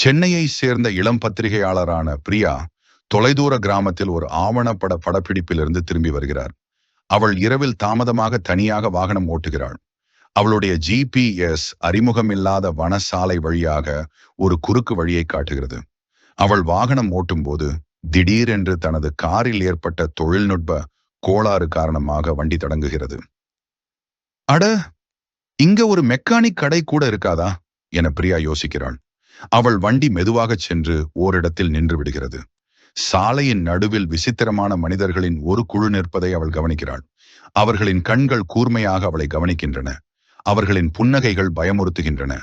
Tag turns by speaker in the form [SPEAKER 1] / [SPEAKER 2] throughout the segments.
[SPEAKER 1] சென்னையை சேர்ந்த இளம் பத்திரிகையாளரான பிரியா தொலைதூர கிராமத்தில் ஒரு ஆவணப்பட படப்பிடிப்பிலிருந்து திரும்பி வருகிறார். அவள் இரவில் தாமதமாக தனியாக வாகனம் ஓட்டுகிறாள். அவளுடைய ஜிபிஎஸ் அறிமுகமில்லாத வனசாலை வழியாக ஒரு குறுக்கு வழியை காட்டுகிறது. அவள் வாகனம் ஓட்டும்போது திடீரென்று தனது காரில் ஏற்பட்ட தொழில்நுட்ப கோளாறு காரணமாக வண்டி தொடங்குகிறது. அட இங்க ஒரு மெக்கானிக் கடை கூட இருக்காதா? என பிரியா யோசிக்கிறாள். அவள் வண்டி மெதுவாகச் சென்று ஓரிடத்தில் நின்று விடுகிறது. சாலையின் நடுவில் விசித்திரமான மனிதர்களின் ஒரு குழு நிற்பதை அவள் கவனிக்கிறாள். அவர்களின் கண்கள் கூர்மையாக அவளை கவனிக்கின்றன. அவர்களின் புன்னகைகள் பயமுறுத்துகின்றன.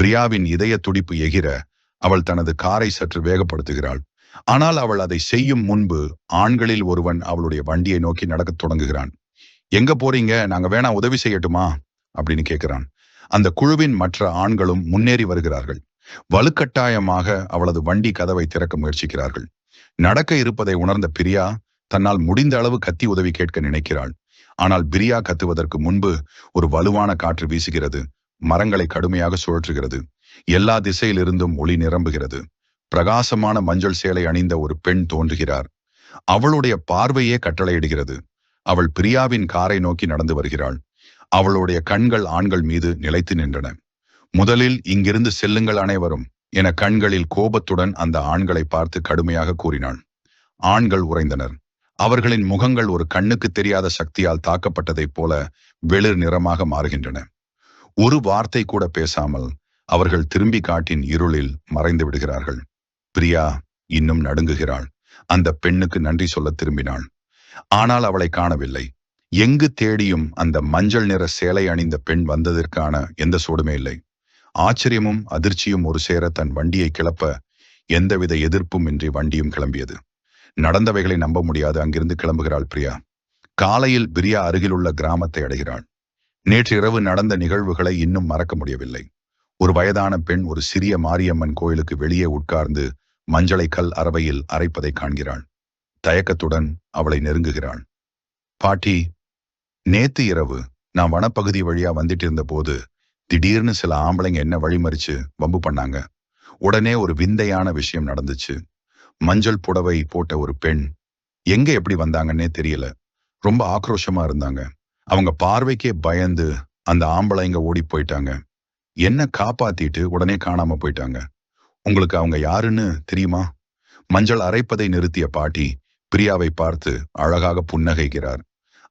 [SPEAKER 1] பிரியாவின் இதய துடிப்பு எகிர அவள் தனது காரை சற்று வேகப்படுத்துகிறாள். ஆனால் அவள் அதை செய்யும் முன்பு ஆண்களில் ஒருவன் அவளுடைய வண்டியை நோக்கி நடக்கத் தொடங்குகிறான். எங்க போறீங்க? நாங்க வேணா உதவி செய்யட்டுமா? அப்படின்னு கேட்கிறான். அந்த குழுவின் மற்ற ஆண்களும் முன்னேறி வருகிறார்கள். வலுக்கட்டாயமாக அவளது வண்டி கதவை திறக்க முயற்சிக்கிறார்கள். நடக்க இருப்பதை உணர்ந்த பிரியா தன்னால் முடிந்த அளவு கத்தி உதவி கேட்க நினைக்கிறாள். ஆனால் பிரியா கத்துவதற்கு முன்பு ஒரு வலுவான காற்று வீசுகிறது. மரங்களை கடுமையாக சுழற்றுகிறது. எல்லா திசையிலிருந்தும் ஒளி நிரம்புகிறது. பிரகாசமான மஞ்சள் சேலை அணிந்த ஒரு பெண் தோன்றுகிறார். அவளுடைய பார்வையே கட்டளையிடுகிறது. அவள் பிரியாவின் காரை நோக்கி நடந்து வருகிறாள். அவளுடைய கண்கள் ஆண்கள் மீது நிலைத்து நின்றன. முதலில் இங்கிருந்து செல்லுங்கள் அனைவரும் என கண்களில் கோபத்துடன் அந்த ஆண்களை பார்த்து கடுமையாக கூறினாள் ஆண்கள் உறைந்தனர். அவர்களின் முகங்கள் ஒரு கண்ணுக்கு தெரியாத சக்தியால் தாக்கப்பட்டதைப் போல வெளிர் நிறமாக மாறுகின்றன. ஒரு வார்த்தை கூட பேசாமல் அவர்கள் திரும்பி காட்டின் இருளில் மறைந்து விடுகிறார்கள். பிரியா இன்னும் நடுங்குகிறாள். அந்த பெண்ணுக்கு நன்றி சொல்ல திரும்பினாள். ஆனால் அவளை காணவில்லை. எங்கு தேடியும் அந்த மஞ்சள் நிற சேலை அணிந்த பெண் வந்ததற்கான எந்த சூடுமே இல்லை. ஆச்சரியமும் அதிர்ச்சியும் ஒரு சேர தன் வண்டியை கிளப்ப எந்தவித எதிர்ப்பும் இன்றி வண்டியும் கிளம்பியது. நடந்தவைகளை நம்ப முடியாது அங்கிருந்து கிளம்புகிறாள் பிரியா. காலையில் பிரியா அருகிலுள்ள கிராமத்தை அடைகிறாள். நேற்று இரவு நடந்த நிகழ்வுகளை இன்னும் மறக்க முடியவில்லை. ஒரு வயதான பெண் ஒரு சிறிய மாரியம்மன் கோயிலுக்கு வெளியே உட்கார்ந்து மஞ்சளை கல் அரவையில் அரைப்பதை காண்கிறாள். தயக்கத்துடன் அவளை நெருங்குகிறாள். பாட்டி நேத்து இரவு நான் வனப்பகுதி வழியா வந்துட்டு இருந்த போது திடீர்னு சில ஆம்பளைங்க என்ன வழிமறிச்சு வம்பு பண்ணாங்க. உடனே ஒரு விந்தையான விஷயம் நடந்துச்சு. மஞ்சள் புடவை போட்ட ஒரு பெண் எங்க எப்படி வந்தாங்கன்னே தெரியல. ரொம்ப ஆக்ரோஷமா இருந்தாங்க. அவங்க பார்வைக்கே பயந்து அந்த ஆம்பளைங்க ஓடி போயிட்டாங்க. என்ன காப்பாத்திட்டு உடனே காணாம போயிட்டாங்க. உங்களுக்கு அவங்க யாருன்னு தெரியுமா? மஞ்சள் அரைப்பதை நிறுத்திய பாட்டி பிரியாவை பார்த்து அழகாக புன்னகைக்கிறார்.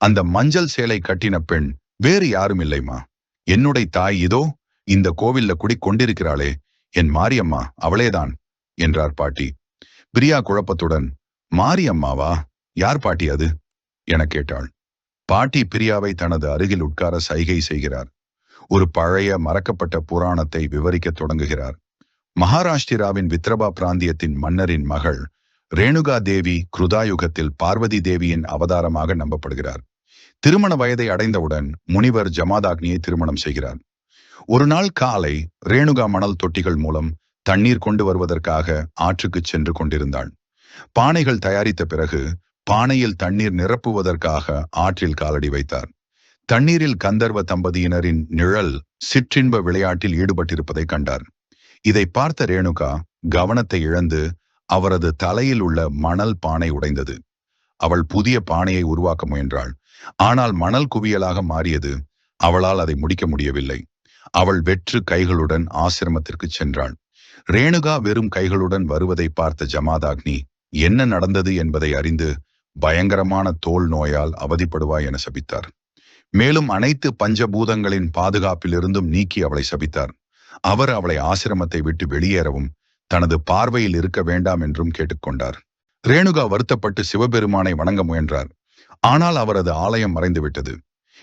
[SPEAKER 1] அந்த மஞ்சள் சேலை கட்டின பெண் வேறு யாரும் இல்லைமா என்னுடைய தாய் இதோ இந்த கோவில்ல குடி கொண்டிருக்கிறாளே என் மாரியம்மா அவளேதான் என்றார் பாட்டி. பிரியா குழப்பத்துடன் மாரியம்மாவா? யார் பாட்டி அது? என கேட்டாள். பாட்டி பிரியாவை தனது அருகில் உட்கார சைகை செய்கிறார். ஒரு பழைய மறக்கப்பட்ட புராணத்தை விவரிக்கத் தொடங்குகிறார். மகாராஷ்டிராவின் வித்ரபா பிராந்தியத்தின் மன்னரின் மகள் ரேணுகா தேவி குருதாயுகத்தில் பார்வதி தேவியின் அவதாரமாக நம்பப்படுகிறார். திருமண வயதை அடைந்தவுடன் முனிவர் ஜமாதாக்னியை திருமணம் செய்கிறார். ஒரு நாள் காலை ரேணுகா மணல் தொட்டிகள் மூலம் தண்ணீர் கொண்டு வருவதற்காக ஆற்றுக்கு சென்று கொண்டிருந்தாள். பானைகள் தயாரித்த பிறகு பானையில் தண்ணீர் நிரப்புவதற்காக ஆற்றில் காலடி வைத்தார். தண்ணீரில் கந்தர்வ தம்பதியினரின் நிழல் சிற்றின்ப விளையாட்டில் ஈடுபட்டிருப்பதை கண்டார். இதை பார்த்த ரேணுகா கவனத்தை இழந்து அவரது தலையில் உள்ள மணல் பானை உடைந்தது. அவள் புதிய பானையை உருவாக்க முயன்றாள். ஆனால் மணல் குவியலாக மாறியது. அவளால் அதை முடிக்க முடியவில்லை. அவள் வெற்று கைகளுடன் ஆசிரமத்திற்கு சென்றாள். ரேணுகா வெறும் கைகளுடன் வருவதை பார்த்த ஜமாதாக்னி என்ன நடந்தது என்பதை அறிந்து பயங்கரமான தோல் நோயால் அவதிப்படுவாய் என சபித்தார். மேலும் அனைத்து பஞ்சபூதங்களின் பாதுகாப்பிலிருந்தும் நீக்கி அவளை சபித்தார். அவர் அவளை ஆசிரமத்தை விட்டு வெளியேறவும் தனது பார்வையில் இருக்க வேண்டாம் என்றும் கேட்டுக்கொண்டார் ரேணுகா வருத்தப்பட்டு சிவபெருமானை வணங்க முயன்றார். ஆனால் அவரது ஆலயம் மறைந்துவிட்டது.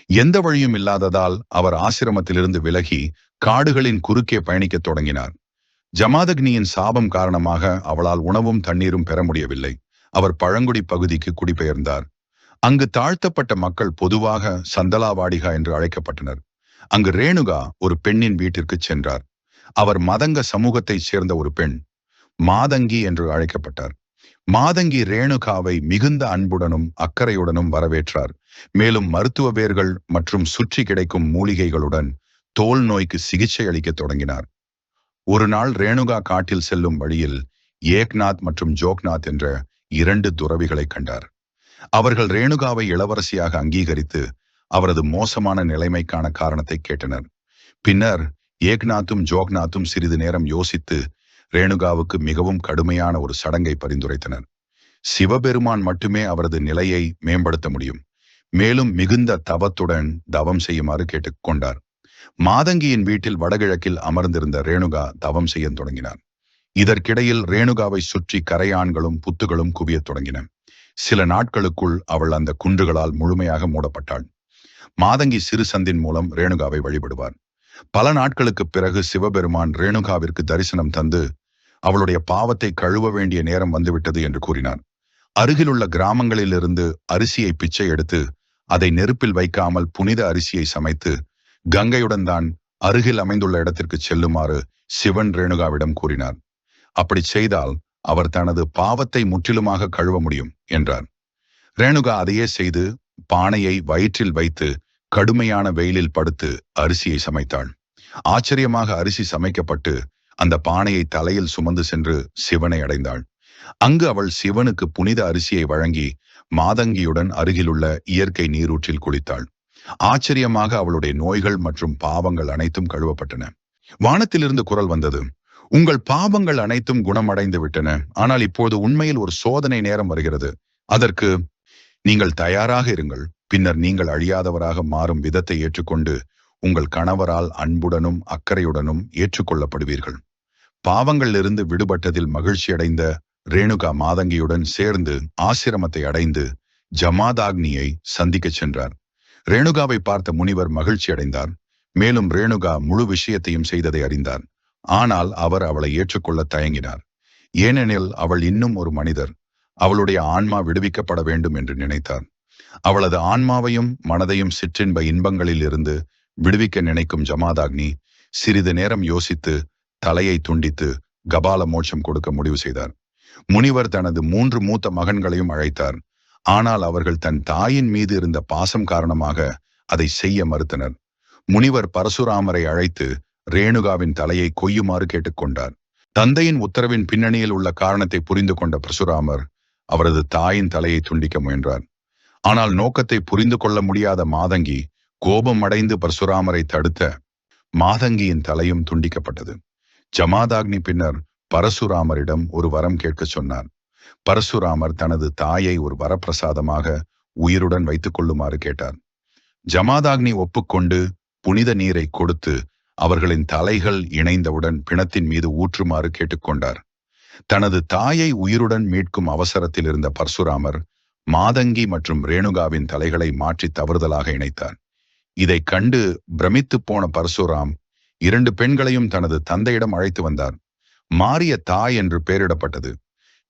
[SPEAKER 1] எந்த வழியும் இல்லாததால் அவர் ஆசிரமத்திலிருந்து விலகி காடுகளின் குறுக்கே பயணிக்கத் தொடங்கினார். ஜமாதக்னியின் சாபம் காரணமாக அவளால் உணவும் தண்ணீரும் பெற முடியவில்லை. அவர் பழங்குடி பகுதிக்கு குடிபெயர்ந்தார். அங்கு தாழ்த்தப்பட்ட மக்கள் பொதுவாக சந்தலாவாடிகா என்று அழைக்கப்பட்டனர். அங்கு ரேணுகா ஒரு பெண்ணின் வீட்டிற்கு சென்றார். அவர் மதங்க சமூகத்தைச் சேர்ந்த ஒரு பெண் மாதங்கி என்று அழைக்கப்பட்டார். மாதங்கி ரேணுகாவை மிகுந்த அன்புடனும் அக்கறையுடனும் வரவேற்றார். மேலும் மருத்துவ வேர்கள் மற்றும் சுற்றி கிடைக்கும் மூலிகைகளுடன் தோல் நோய்க்கு சிகிச்சை அளிக்க தொடங்கினார். ஒரு நாள் ரேணுகா காட்டில் செல்லும் வழியில் ஏக்நாத் மற்றும் ஜோக்நாத் என்ற இரண்டு துறவிகளை கண்டார். அவர்கள் ரேணுகாவை இளவரசியாக அங்கீகரித்து அவரது மோசமான நிலைமைக்கான காரணத்தை கேட்டனர். பின்னர் ஏக்நாத்தும் ஜோக்நாத்தும் சிறிது நேரம் யோசித்து ரேணுகாவுக்கு மிகவும் கடுமையான ஒரு சடங்கை பரிந்துரைத்தனர். சிவபெருமான் மட்டுமே அவரது நிலையை மேம்படுத்த முடியும். மேலும் மிகுந்த தவத்துடன் தவம் செய்யுமாறு கேட்டுக்கொண்டார். மாதங்கியின் வீட்டில் வடகிழக்கில் அமர்ந்திருந்த ரேணுகா தவம் செய்ய தொடங்கினார். இதற்கிடையில் ரேணுகாவை சுற்றி கரையான்களும் புத்துகளும் குவியத் தொடங்கின. சில நாட்களுக்குள் அவள் அந்த குன்றுகளால் முழுமையாக மூடப்பட்டாள். மாதங்கி சிறு சந்தின் மூலம் ரேணுகாவை வழிபடுவார். பல நாட்களுக்கு பிறகு சிவபெருமான் ரேணுகாவிற்கு தரிசனம் தந்து அவளுடைய பாவத்தை கழுவ வேண்டிய நேரம் வந்துவிட்டது என்று கூறினார் அருகிலுள்ள கிராமங்களிலிருந்து அரிசியை பிச்சை எடுத்து அதை நெருப்பில் வைக்காமல் புனித அரிசியை சமைத்து கங்கையுடன் தான் அருகில் அமைந்துள்ள இடத்திற்கு செல்லுமாறு சிவன் ரேணுகாவிடம் கூறினார். அப்படி செய்தால் அவர் தனது பாவத்தை முற்றிலுமாக கழுவ முடியும் என்றார். ரேணுகா அதையே செய்து பானையை வயிற்றில் வைத்து கடுமையான வெயிலில் படுத்து அரிசியை சமைத்தாள். ஆச்சரியமாக அரிசி சமைக்கப்பட்டு அந்த பானையை தலையில் சுமந்து சென்று சிவனை அடைந்தாள். அங்கு அவள் சிவனுக்கு புனித அரிசியை வழங்கி மாதங்கியுடன் அருகிலுள்ள இயற்கை நீரூற்றில் குளித்தாள். ஆச்சரியமாக அவளுடைய நோய்கள் மற்றும் பாவங்கள் அனைத்தும் கழுவப்பட்டன. வானத்திலிருந்து குரல் வந்தது உங்கள் பாவங்கள் அனைத்தும் குணமடைந்து விட்டன. ஆனால் இப்போது உண்மையில் ஒரு சோதனை நேரம் வருகிறது. அதற்கு நீங்கள் தயாராக இருங்கள். பின்னர் நீங்கள் அழியாதவராக மாறும் விதத்தை ஏற்றுக்கொண்டு உங்கள் கணவரால் அன்புடனும் அக்கறையுடனும் ஏற்றுக்கொள்ளப்படுவீர்கள். பாவங்களிலிருந்து விடுபட்டதில் மகிழ்ச்சியடைந்த ரேணுகா மாதங்கியுடன் சேர்ந்து ஆசிரமத்தை அடைந்து ஜமாதாக்னியை சந்திக்கச் சென்றார். ரேணுகாவை பார்த்த முனிவர் மகிழ்ச்சி அடைந்தார் மேலும் ரேணுகா முழு விஷயத்தையும் செய்ததை அறிந்தார். ஆனால் அவர் அவளை ஏற்றுக்கொள்ள தயங்கினார். ஏனெனில் அவள் இன்னும் ஒரு மனிதர். அவளுடைய ஆன்மா விடுவிக்கப்பட வேண்டும் என்று நினைத்தார். அவளது ஆன்மாவையும் மனதையும் சிற்றின்ப இன்பங்களில் இருந்து விடுவிக்க நினைக்கும் ஜமாதாக்னி சிறிது நேரம் யோசித்து தலையை துண்டித்து கபால மோட்சம் கொடுக்க முடிவு செய்தார். முனிவர் தனது மூன்று மூத்த மகன்களையும் அழைத்தார். ஆனால் அவர்கள் தன் தாயின் மீது இருந்த பாசம் காரணமாக அதை செய்ய மறுத்தனர். முனிவர் பரசுராமரை அழைத்து ரேணுகாவின் தலையை கொய்யுமாறு கேட்டுக்கொண்டார் தந்தையின் உத்தரவின் பின்னணியில் உள்ள காரணத்தை புரிந்து கொண்ட பரசுராமர் அவரது தாயின் தலையை துண்டிக்க முயன்றார். ஆனால் நோக்கத்தை புரிந்து கொள்ள முடியாத மாதங்கி கோபம் அடைந்து பரசுராமரை தடுத்த மாதங்கியின் தலையும் துண்டிக்கப்பட்டது. ஜமாதாக்னி பின்னர் பரசுராமரிடம் ஒரு வரம் கேட்க சொன்னார். பரசுராமர் தனது தாயை ஒரு வரப்பிரசாதமாக உயிருடன் வைத்துக் கொள்ளுமாறு கேட்டார். ஜமாதாக்னி ஒப்புக்கொண்டு புனித நீரை கொடுத்து அவர்களின் தலைகள் இணைந்தவுடன் பிணத்தின் மீது ஊற்றுமாறு கேட்டுக்கொண்டார். தனது தாயை உயிருடன் மீட்கும் அவசரத்தில் இருந்த பரசுராமர் மாதங்கி மற்றும் ரேணுகாவின் தலைகளை மாற்றி தவறுதலாக இணைத்தார். இதை கண்டு பிரமித்து போன பரசுராம் இரண்டு பெண்களையும் தனது தந்தையிடம் அழைத்து வந்தார். மாரிய தாய் என்று பெயரிடப்பட்டது.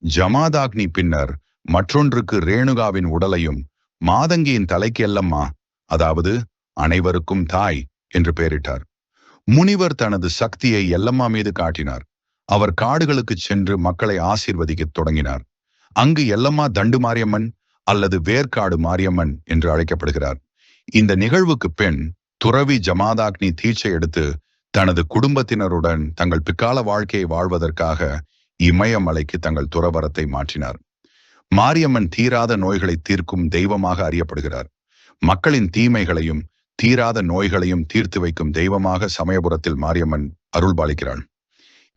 [SPEAKER 1] ஜமாதாக்னி பின்னர் மற்றொன்றுக்கு ரேணுகாவின் உடலையும் மாதங்கியின் தலைக்கு அல்லம்மா அதாவது அனைவருக்கும் தாய் என்று பெயரிட்டார். முனிவர் தனது சக்தியை எல்லம்மா மீது காட்டினார். அவர் காடுகளுக்கு சென்று மக்களை ஆசீர்வதிக்கத் தொடங்கினார். அங்கு எல்லம்மா தண்டு மாரியம்மன் அல்லது வேர்க்காடு மாரியம்மன் என்று அழைக்கப்படுகிறார். இந்த நிகழ்வுக்கு பெண் துறவி ஜமாதாக்னி தீட்சை எடுத்து தனது குடும்பத்தினருடன் தங்கள் பிற்கால வாழ்க்கையை வாழ்வதற்காக இமயமலைக்கு தங்கள் துறவரத்தை மாற்றினார். மாரியம்மன் தீராத நோய்களை தீர்க்கும் தெய்வமாக அறியப்படுகிறார். மக்களின் தீமைகளையும் தீராத நோய்களையும் தீர்த்து வைக்கும் தெய்வமாக சமயபுரத்தில் மாரியம்மன் அருள்பாலிக்கிறாள்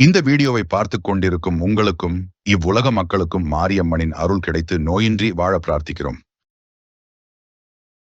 [SPEAKER 1] இந்த வீடியோவை பார்த்து கொண்டிருக்கும் உங்களுக்கும் இவ்வுலக மக்களுக்கும் மாரியம்மனின் அருள் கிடைத்து நோயின்றி வாழ பிரார்த்திக்கிறோம்.